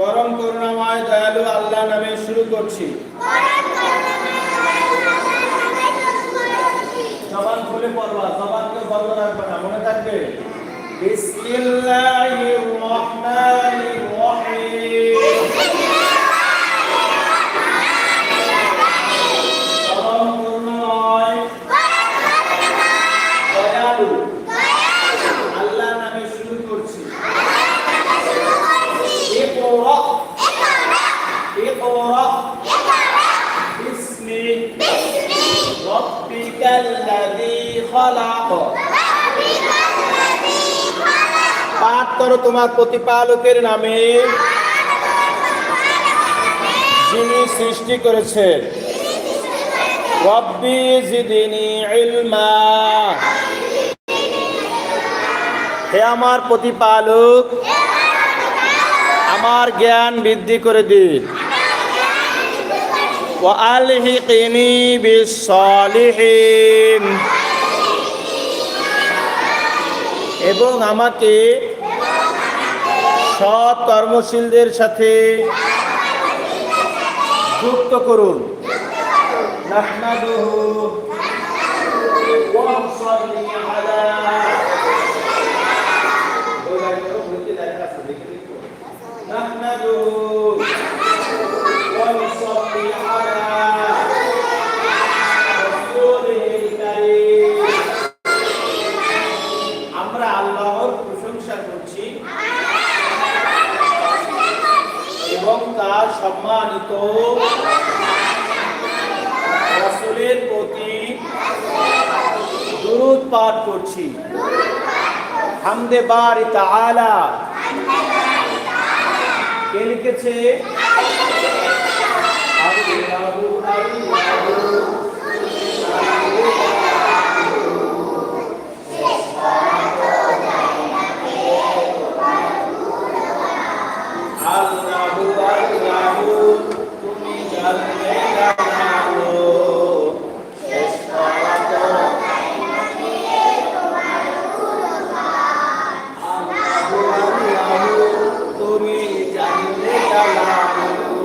পরম করুণাময় দয়ালু আল্লাহ নামে শুরু করছি। জবান খুলে পড়বা জবানকে বন্ধ রাখবে না মনে থাকবে। বিসমিল্লাহির রহমানির রহিম পরম করুণাময় দয়ালু আল্লাহ নামে শুরু করছি ইকরা ইকরা বিসমি রব্বিকাল লাযী খালাক পাঠ করো তোমার প্রতিপালকের নামে যিনি সৃষ্টি করেছেন রব্বি জিদিনি ইলমা হে আমার প্রতিপালক আমার জ্ঞান বৃদ্ধি করে দিন وألحقني بالصالحين এবং আমাকে সৎ কর্মশীলদের সাথে যুক্ত করুন। নাহনাদুহু সম্মানিত রসুলের প্রতি দুরূদ পাঠ করছি। হামদে বারি তাআলা কে লিখেছে আল্লাহু আল্লাহু আল্লাহু আল্লাহু তুমি জানলে জানো শেষ করা তো আল্লাহু আল্লাহু তুমি জানলে জানো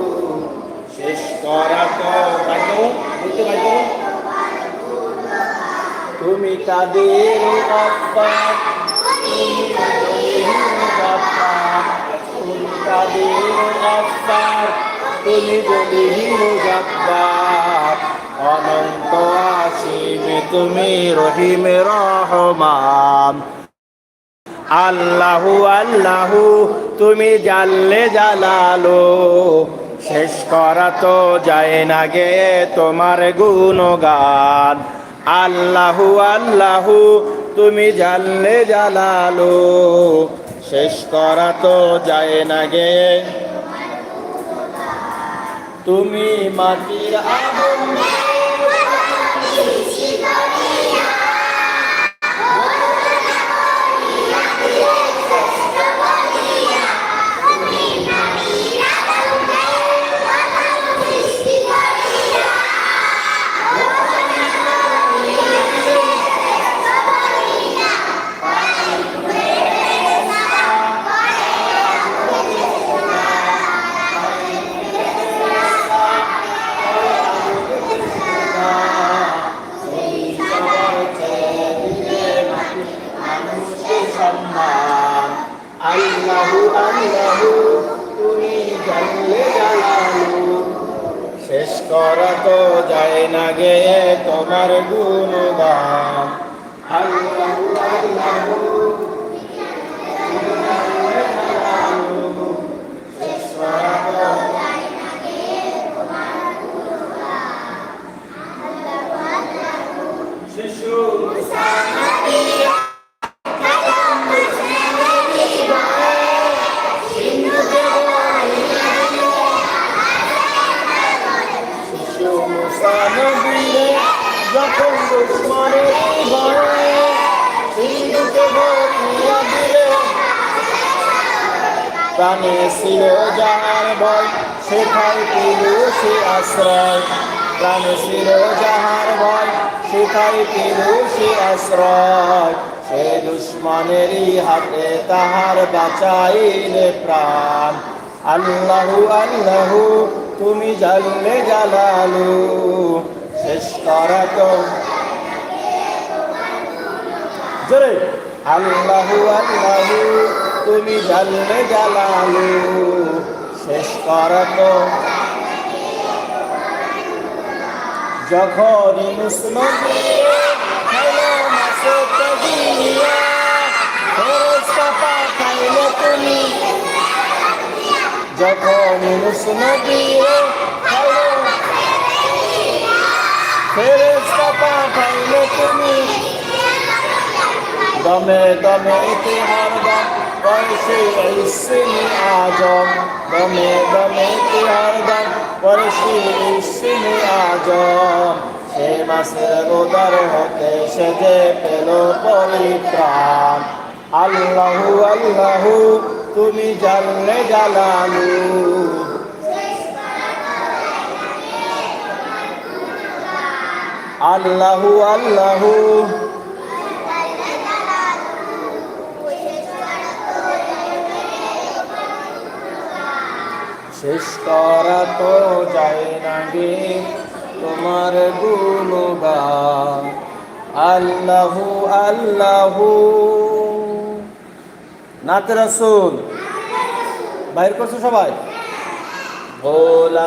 শেষ করা তো বাইতো বলতে বাইতো তুমি তাদের তুমি তাদের তুমি অনন্ত তুমি রহিম রহমান আল্লাহু আল্লাহু, তুমি জানলে জালালো। শেষ করা তো যায় না গে তোমার গুণগান। আল্লাহু আল্লাহু, তুমি জানলে জালালো। শেষ করা তো যায় না গে তুমি মাটির আগুন আল্লাহু আশ্রয়। প্রাণে ছিল যাহার ভয় পেল সে আশ্রয়। সে দুশ্মনেরই হাতে তাহার বাঁচাইলে প্রাণ। আল্লাহু আল্লাহু, তুমি জানলে জালালু শেষ করা তো জোরে। আল্লাহু আল্লাহু, তুমি জানলে জালালু শেষ করা তো যখন মুসলিম পাঠাইলে তুমি। যখন মুসনবীরে ফেরেস্তা পাঠাইলে তুমি। দমে দমে এতে হরদম বয়সে ইসিনি আজম। দমে দমে এতে হরদম বয়সে ইসিনি আজম। মাসের রোদার হতে সে যে পেল পরিত্রাণ। আল্লাহু আল্লাহু, তুমি জানলে জালালু। আল্লাহু আল্লাহু। শেষ করা তো যায় না গে। তোমার গুণগান। আল্লাহু আল্লাহু। নাতে রাসুল। বাইর করছ সবাই? ভোলা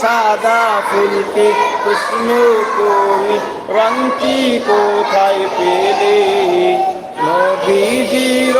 সাদা ফুলকে কৃষ্ণ করি রঙটি কোথায় পেলে? নবীজির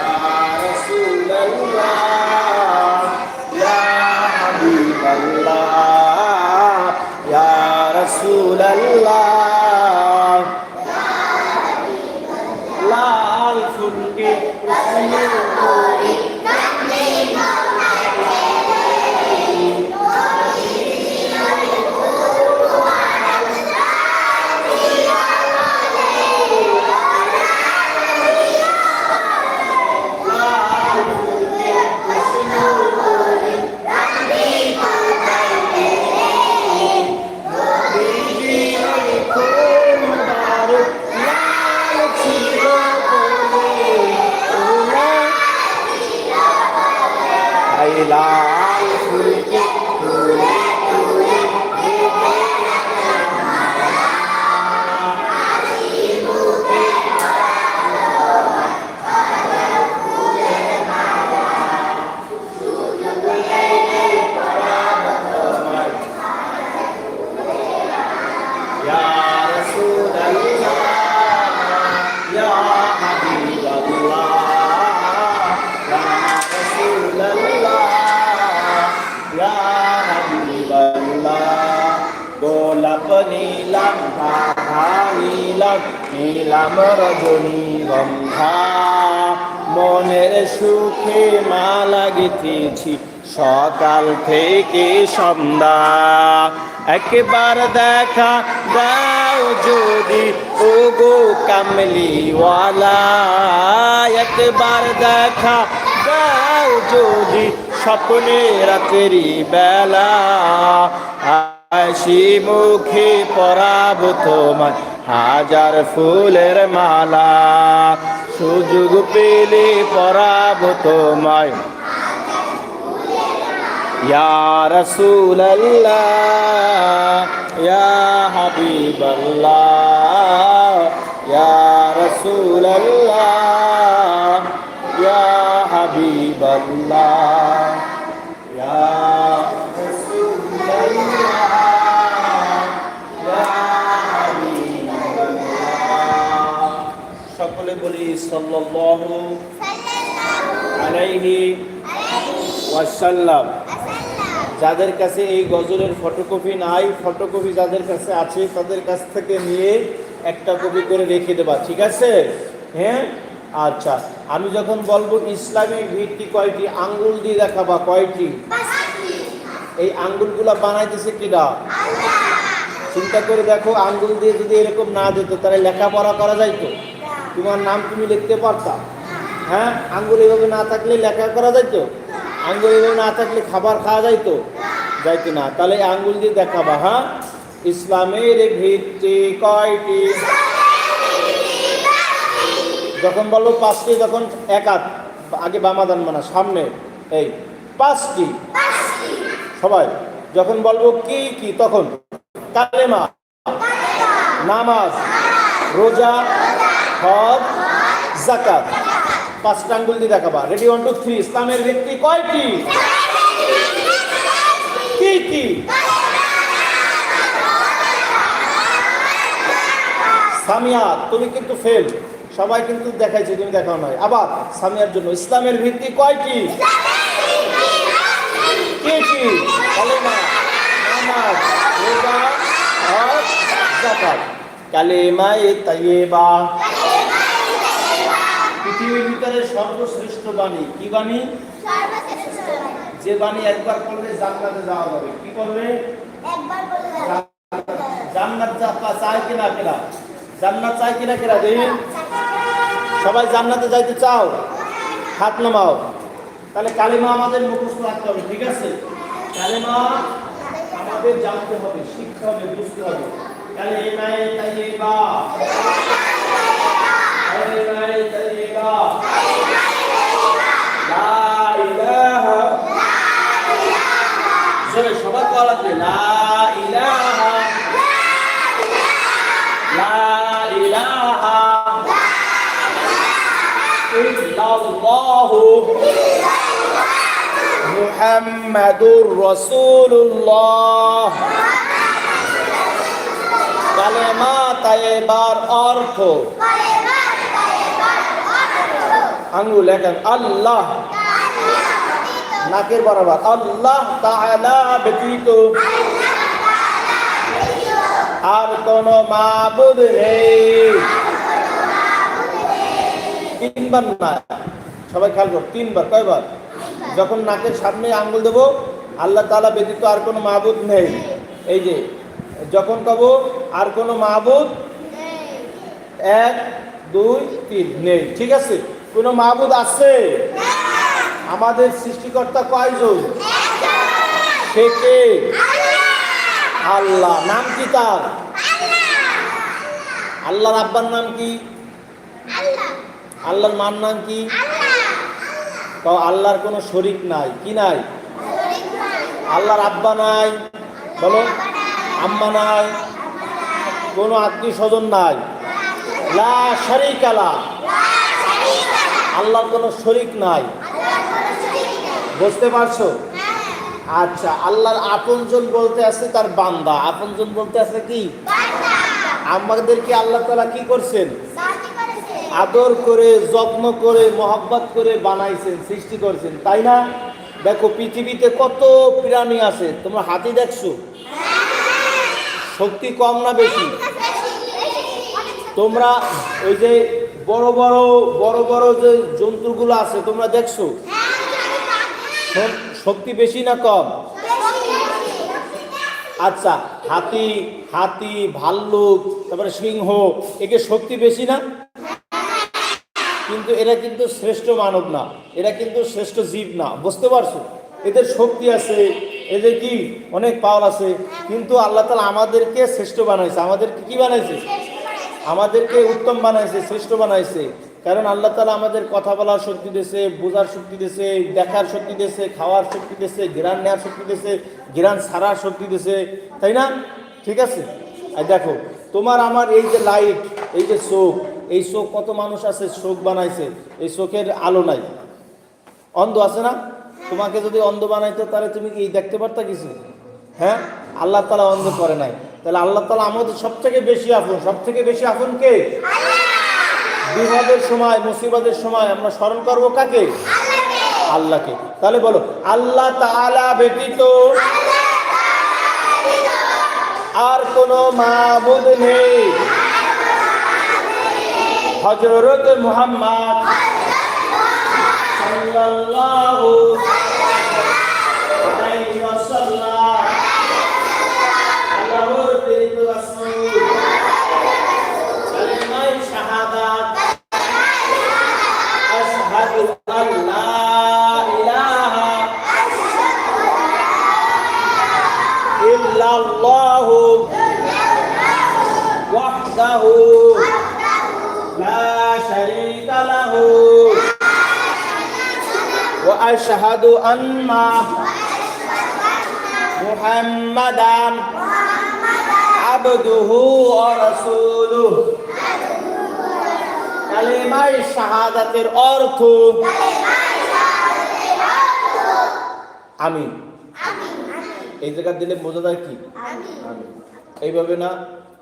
Ya Rasulullah. লাল ফুলকে নীলাম রজনী গন্ধা মনের সুখে মালা গেথেছি সকাল থেকে সন্ধ্যা। একবার দেখা দাও যদি ও গো কামলিওয়ালা। একবার দেখা দাও যদি, স্বপ্নে রাত্রি বেলা। হাসি মুখে পরাব তোমার হাজার ফুলের মালা সুযোগ পেলে পরাব তোমায়। ইয়ার সুল্লাহ ইয়া হাবিবাল্লাহ। সাল্লাল্লাহু আলাইহি ওয়াসাল্লাম। যাদের কাছে এই গজলের ফটোকপি নাই ফটোকপি যাদের কাছে আছে তাদের কাছ থেকে নিয়ে একটা কপি করে রেখে দেবা ঠিক আছে? হ্যাঁ? আচ্ছা আমি যখন বলব ইসলামিক ভিত্তি কয়টি আঙ্গুল দিয়ে দেখাবা কয়টি? এই আঙ্গুলগুলা বানাইতেছে কিনা চিন্তা করে দেখো আঙ্গুল দিয়ে যদি এরকম না দিত তাহলে লেখাপড়া করা যাইতো? তোমার নাম তুমি লিখতে পারতা। হ্যাঁ? আঙ্গুল এভাবে না থাকলে লেখা করা যাইতো? আঙ্গুল এভাবে না থাকলে খাবার খাওয়া যাইতো? যাইতো না। তাহলে আঙ্গুল দিয়ে দেখাবা হ্যাঁ? ইসলামের ভিত্তি কয়টি? যখন বলব পাঁচটি, তখন এক হাত। আগে বামাদান মানা সামনে। এই, পাঁচটি। সবাই, যখন বলব কি কি, তখন। কালেমা। নামাজ। রোজা। হজ জাকাত। পাঁচটা আঙ্গুল দিয়ে দেখাবা। রেডি ওয়ান টু থ্রি ইসলামের ভিত্তি কয়টি? কি কি? সামিয়া, তুমি কিন্তু ফেল সবাই কিন্তু দেখাইছে, তুমি দেখাও নয় আবার সামিয়ার জন্য ইসলামের ভিত্তি কয়টি? কি কি? কালেমায়ে তাইয়েবা পৃথিবীর ভিতরে সর্বশ্রেষ্ঠ বাণী। কি বাণী? যে বাণী একবার পড়লে জান্নাতে যাওয়া যাবে। কি করবে জান্নাত চায় কিনা কিনা? জান্নাত চায় কিনা কিনা দেখি সবাই জান্নাতে যাইতে চাও? হাত নামাও। তাহলে কালিমা আমাদের মুখস্থ রাখতে হবে ঠিক আছে? কালিমা আমাদের জানতে হবে শিখতে হবে বুঝতে হবে। কালিমায়ে তাইয়্যিবা। কালিমায়ে তাইয়্যিবা। লা ইলাহা জোরে সবাই বলা লাগবে লা ইলাহা লা ইলাহা ইল্লাল্লাহু মুহাম্মাদুর রাসূলুল্লাহ কালেমা তাইবার অর্থ আঙ্গুল এখন আল্লাহ। নাকের বরাবর, আল্লাহ তাআলা ব্যতীত আর কোন মাবুদ নেই। তিনবার না, সবাই খেয়াল কর, তিনবার, কয়বার? যখন নাকের সামনে আঙ্গুল দেবো, আল্লাহ তাআলা ব্যতীত আর কোনো মাবুদ নেই। এই যে, যখন কব, আর কোনো মাবুদ এক, দুই, তিন, নেই। ঠিক আছে? কোনো মাহবুদ আছে? আমাদের সৃষ্টিকর্তা কয়জন? সে কে? আল্লাহ। নাম কি তার? আল্লাহর আব্বার নাম কি? আল্লাহর মার নাম কি? তো আল্লাহর কোনো শরিক নাই। কি নাই? আল্লাহর আব্বা নাই। বলো, আম্মা নাই। কোনো আত্মীয় স্বজন নাই। লা শরিক আলা আল্লাহর কোনো শরিক নাই। বুঝতে পারছ? আচ্ছা আল্লাহর আপনজন বলতে আছে তার বান্দা। আপনজন বলতে আছে কি? আমাদেরকে আল্লাহ তালা কি করছেন? আদর করে, যত্ন করে, মহব্বত করে বানাইছেন, সৃষ্টি করছেন, তাই না? দেখো, পৃথিবীতে কত প্রাণী আছে, তোমরা হাতি দেখছ? শক্তি কম না বেশি? তোমরা ওই যে বড় বড় বড় বড় যে জন্তুগুলো আছে, তোমরা দেখছ? শক্তি বেশি না কম? আচ্ছা হাতি হাতি, ভাল্লুক, তারপরে সিংহ, একে শক্তি বেশি না? কিন্তু এরা কিন্তু শ্রেষ্ঠ মানব না, এরা কিন্তু শ্রেষ্ঠ জীব না, বুঝতে পারছ? এদের শক্তি আছে, এদের কি? অনেক পাওয়ার আছে, কিন্তু আল্লাহ তালা আমাদেরকে শ্রেষ্ঠ বানাইছে। আমাদেরকে কি বানাইছে? আমাদেরকে উত্তম বানাইছে, শ্রেষ্ঠ বানাইছে। কারণ আল্লাহ তালা আমাদের কথা বলার শক্তি দিয়েছে, বোঝার শক্তি দিয়েছে, দেখার শক্তি দিয়েছে, খাওয়ার শক্তি দিয়েছে ঘিরান নেওয়ার শক্তি দিয়েছে ঘিরান সারার শক্তি দিয়েছে। তাই না? ঠিক আছে? আর দেখো, তোমার আমার এই যে লাইট এই যে চোখ, এই চোখ কত মানুষ আছে চোখ বানাইছে, এই চোখের আলো নাই। অন্ধ আছে না? তোমাকে যদি অন্ধ বানাইতো, তাহলে তুমি কি দেখতে পারতা কিছু? হ্যাঁ? আল্লাহ তালা অন্ধ করে নাই। তাহলে আল্লাহ তালা আমাদের সব থেকে বেশি আপন। সব থেকে বেশি আপন কে? বিপদের সময় মুসিবতের সময় আমরা স্মরণ করব কাকে? আল্লাহকে। তাহলে বলো আল্লাহ তাআলা ব্যতীত আর কোনো মাবুদ নেই। হজরত মুহাম্মদ সাল্লাল্লাহু وأشهد أن محمدا عبده ورسوله কালেমাই শাহাদাতের অর্থ আমি এই জায়গা দিলে বোঝা যায় কি আমি এইভাবে না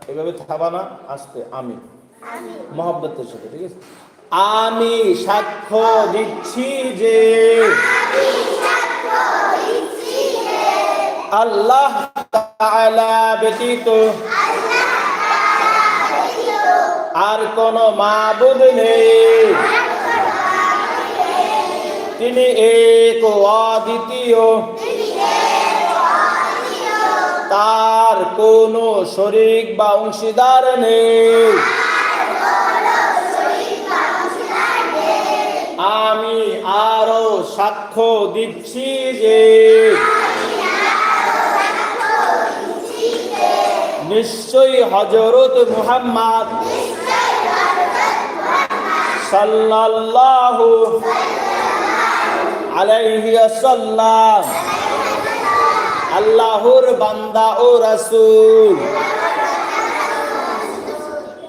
এইভাবে থাবা না আসতে আমি মহব্বতের সাথে ঠিক আছে আমি সাক্ষ্য দিচ্ছি যে আল্লাহ ব্যতীত আর কোন মাবুদ নেই। তিনি এক অদ্বিতীয়। তার কোনো শরিক বা অংশীদার নেই। আমি আরও সাক্ষ্য দিচ্ছি যে নিশ্চয়ই হজরত মুহাম্মদ সাল্লাল্লাহু আলাইহি ওয়াসাল্লাম আল্লাহর বান্দা ও রাসূল।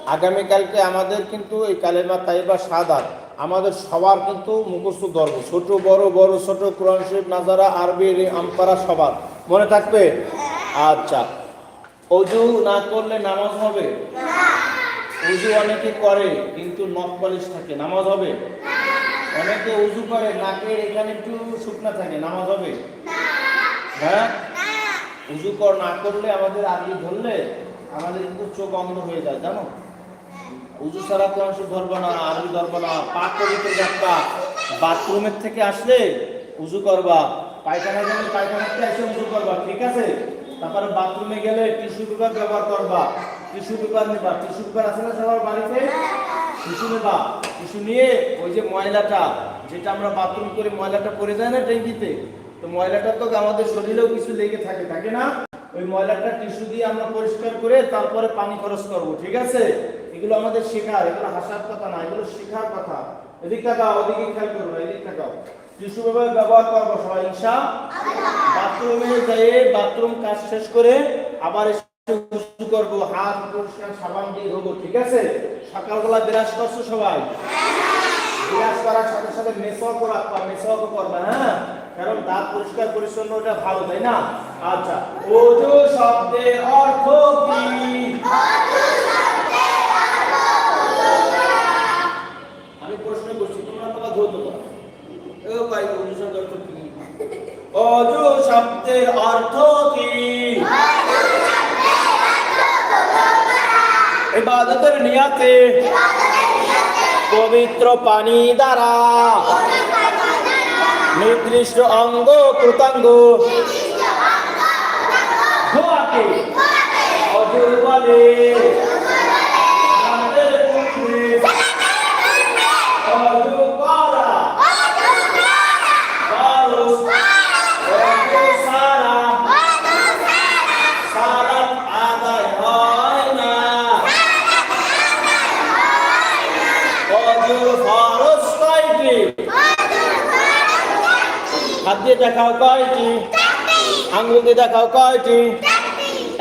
আগামীকালকে আমাদের কিন্তু এই কালেমা তাইবা সাদাত আমাদের সবার কিন্তু মুখস্থ ধর্ম। ছোট বড় বড় ছোট কোরআন শরীফ নাজারা আরবি আমপারা সবার। মনে থাকবে? আচ্ছা। অজু না করলে নামাজ হবে? উজু অনেকে করে কিন্তু নখ পালিশ থাকে। নামাজ হবে? অনেকে উজু করে নাকের এখানে একটু শুকনা থাকে। নামাজ হবে? হ্যাঁ? উজু কর না করলে আমাদের আগে ধরলে আমাদের কিন্তু চোখ অন্ধ হয়ে যায় জানো? উজু ছাড়া তো অংশ ধরবো না, আরবি ধরবো না, পাক পবিত্র যাত্রা বাথরুমের থেকে আসলে উজু করবা পায়খানা গেলে পায়খানাতে এসে উজু করবা, ঠিক আছে? তারপরে বাথরুমে গেলে টিস্যু পেপার ব্যবহার করবা। টিস্যু পেপার নিবা, টিস্যু পেপার আছে না সবার বাড়িতে? টিস্যু নেবা। টিস্যু নিয়ে ওই যে ময়লাটা, যেটা আমরা বাথরুম করে ময়লাটা পড়ে যায় না ট্যাঙ্কিতে, তো ময়লাটা তো আমাদের শরীরেও কিছু লেগে থাকে থাকে না? ওই ময়লাটা টিস্যু দিয়ে আমরা পরিষ্কার করে তারপরে পানি খরচ করব, ঠিক আছে? এগুলো আমাদের শেখার এগুলো হাসার কথা না, এগুলো শেখার কথা। এদিক তাকাও, ওদিকে খেয়াল করব এদিক তাকাও। ব্যবহার করব সবাই বাথরুমে বাথরুম কাজ শেষ করে আবার হাত পরিষ্কার, সাবান দিয়ে ধোবো, ঠিক আছে? সকালবেলা বিরাজ করছ সবাই? বিরাজ করার সাথে সাথে মেসওয়াক রাখবা মেসওয়াক করবা হ্যাঁ? কারণ দাঁত পরিষ্কার, পরিচ্ছন্ন, ওটা ভালো, তাই না? আচ্ছা ওজু শব্দের অর্থ কি আমি প্রশ্ন করছি তোমরা তোমার ধরতে পারো ওজু শব্দের অর্থ কি? অজু শব্দের অর্থ কি? ইবাদতের নিয়াতে পবিত্র পানি দ্বারা নির্দিষ্ট অঙ্গ কৃতাঙ্গ ধোয়াকে অজু বলে আমাদের পূর্বে অজু করা ফরজ, অজু ছাড়া সালাত আদায় হয় না অজুর ফরজ কয়টি হাত দিয়ে দেখাও কয়টি? আঙ্গুল দিয়ে দেখাও কয়টি?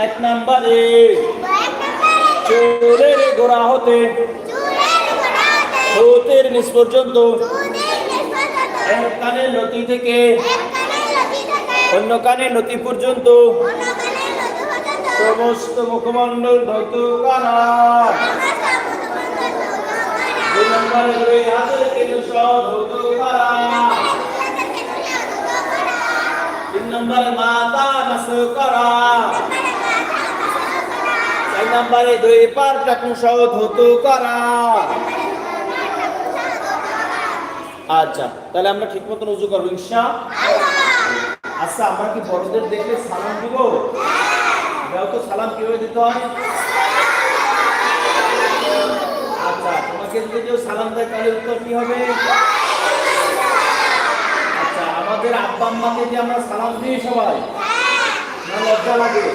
এক নম্বরে চোরের গোড়া হতে সৌতের নিচ পর্যন্ত এক কানের নদী থেকে অন্য কানের নদী পর্যন্ত সমস্ত মুখমণ্ডল ধৌত করা। দুই নম্বরে দুই হাতের কেটে সহ ধৌত করা। তিন নম্বরে মাথা নাশ করা। চার নম্বরে দুই পার টাকুন সহ করা। আচ্ছা তাহলে আমরা ঠিক মতন উজু করব, ইনশা। আচ্ছা আমরা কি বড়দের দেখলে সালাম দিব? দাও তো সালাম কীভাবে দিতে হয়? আচ্ছা তোমাকে যদি কেউ সালাম দেয়, তাহলে উত্তর কি হবে? আমাদের আব্বা আম্মাকে যে আমরা সালাম দিই সবাই। না লজ্জা লাগে?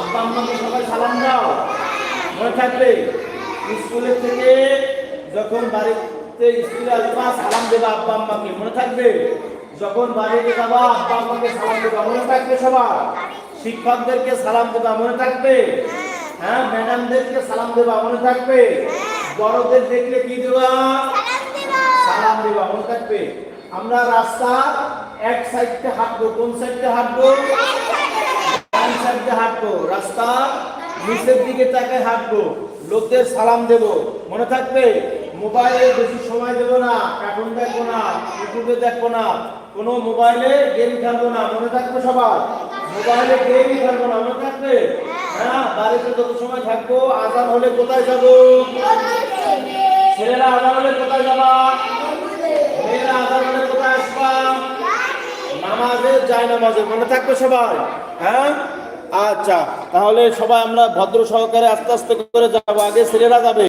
আব্বা আম্মাকে সবাই সালাম দাও। মনে থাকবে স্কুলের থেকে যখন বাড়িতে স্কুলে আসবা সালাম দেবা আব্বা আম্মাকে। মনে থাকবে যখন বাড়িতে যাবা আব্বা আম্মাকে সালাম দেবা। মনে থাকবে সবার? শিক্ষকদেরকে সালাম দেবা মনে থাকবে? হ্যাঁ ম্যাডামদেরকে সালাম দেবা মনে থাকবে? বড়দের দেখলে কি দেবা? সালাম দেবা। মনে থাকবে। আমরা রাস্তা এক সাইডে হাঁটবো কোন সাইডে হাঁটবো? ডান সাইডে হাঁটবো রাস্তা নিচের দিকে তাকে হাঁটবো লোকদের সালাম দেব। মনে থাকবে মোবাইলে বেশি সময় দেবো না কার্টুন দেখব না ইউটিউবে দেখব না কোনো মোবাইলে গেম খেলব না মনে থাকবে সবার? মোবাইলে গেম খেলব না মনে থাকবে? হ্যাঁ। বাড়িতে যত সময় থাকব আজান হলে কোথায় যাব? ছেলেরা আজান হলে কোথায় যাবা? মেয়েরা আজান হলে কোথায় আসবা? যায় মনে থাকবে সবাই হ্যাঁ? আচ্ছা তাহলে সবাই আমরা ভদ্র সহকারে আস্তে আস্তে করে যাব, আগে ছেলেরা যাবে।